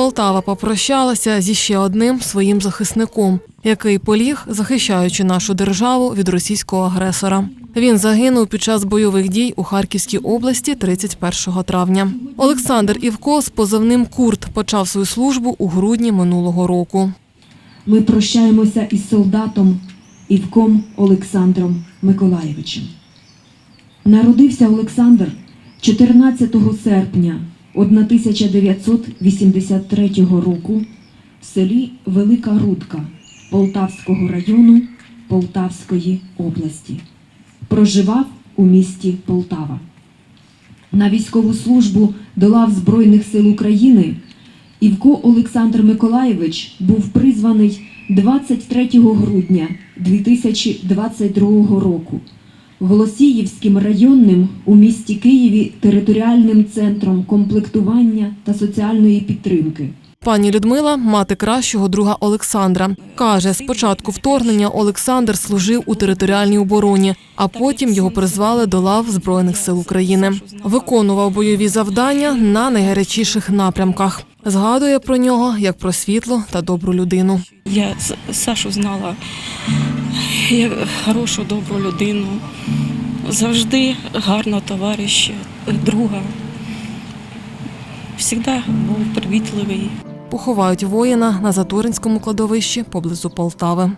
Полтава попрощалася зі ще одним своїм захисником, який поліг, захищаючи нашу державу від російського агресора. Він загинув під час бойових дій у Харківській області 31 травня. Олександр Івко з позивним Курт почав свою службу у грудні минулого року. Ми прощаємося із солдатом Івком Олександром Миколаєвичем. Народився Олександр 14 серпня 1983 року в селі Велика Рудка Полтавського району Полтавської області. Проживав у місті Полтава. На військову службу до лав Збройних сил України Івко Олександр Миколаєвич був призваний 23 грудня 2022 року Голосіївським районним у місті Києві територіальним центром комплектування та соціальної підтримки. Пані Людмила, мати кращого друга Олександра, каже, з початку вторгнення Олександр служив у територіальній обороні, а потім його призвали до лав Збройних сил України. Виконував бойові завдання на найгарячіших напрямках. Згадує про нього як про світлу та добру людину. Я Сашу знала як хорошу, добру людину, завжди гарного товариша, друга. Всегда був привітливий. Поховають воїна на Затуринському кладовищі поблизу Полтави.